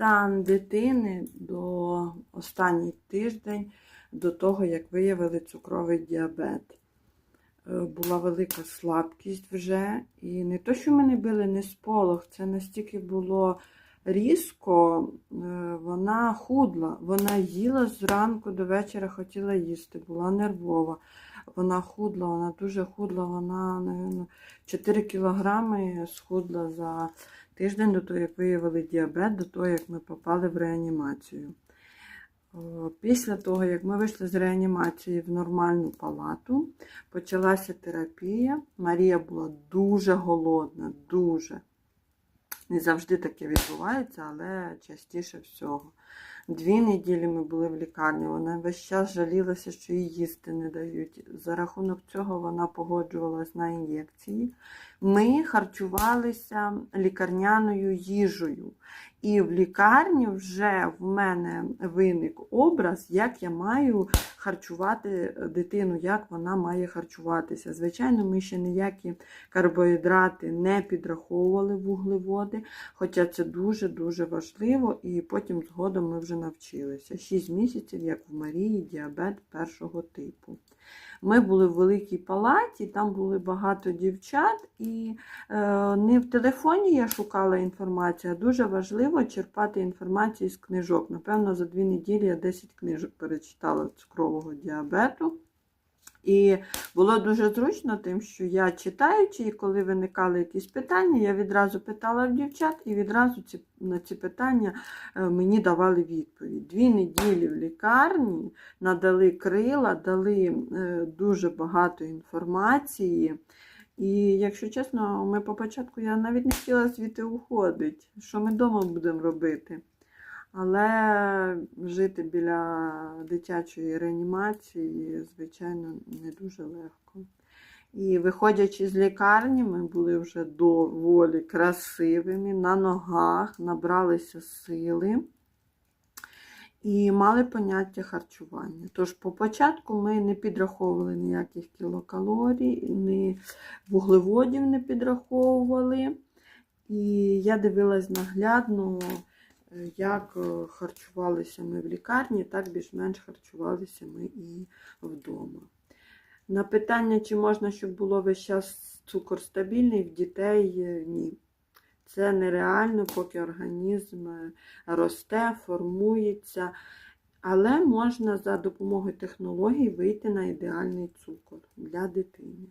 стан дитини до останній тиждень, до того, як виявили цукровий діабет. Е, Була велика слабкість вже. І не то, що мене били не сполох, це настільки було різко, е, вона худла. Вона їла зранку до вечора, хотіла їсти, була нервова. Вона худла, вона дуже худла, вона, напевно, 4 кілограми схудла за тиждень до того, як виявили діабет, до того, як ми попали в реанімацію. Після того, як ми вийшли з реанімації в нормальну палату, почалася терапія. Марія була дуже голодна, дуже. Не завжди таке відбувається, але частіше всього. Дві неділі ми були в лікарні. Вона весь час жалілася, що їй їсти не дають. За рахунок цього вона погоджувалась на ін'єкції. Ми харчувалися лікарняною їжею. І в лікарні вже в мене виник образ, як я маю харчувати дитину, як вона має харчуватися. Звичайно, ми ще ніякі карбоїдрати не підраховували вуглеводи, хоча це дуже-дуже важливо, і потім згодом ми вже навчилися. 6 місяців, як в Марії, діабет першого типу. Ми були в великій палаті, там були багато дівчат, і е, не в телефоні я шукала інформацію, а дуже важливо черпати інформацію з книжок. Напевно, за дві неділі я 10 книжок перечитала цукрового діабету. І було дуже зручно тим, що я читаючи, і коли виникали якісь питання, я відразу питала в дівчат, і відразу ці, на ці питання е, мені давали відповідь. Дві неділі в лікарні надали крила, дали е, дуже багато інформації. І, якщо чесно, ми по початку я навіть не хотіла звідти уходити. Що ми вдома будемо робити? Але жити біля дитячої реанімації, звичайно, не дуже легко. І виходячи з лікарні, ми були вже доволі красивими, на ногах, набралися сили і мали поняття харчування. Тож по початку ми не підраховували ніяких кілокалорій, ні вуглеводів не підраховували. І я дивилась наглядно, як е, харчувалися ми в лікарні, так більш-менш харчувалися ми і вдома. На питання, чи можна, щоб було весь час цукор стабільний, в дітей е, ні. Це нереально, поки організм е, росте, формується. Але можна за допомогою технологій вийти на ідеальний цукор для дитини.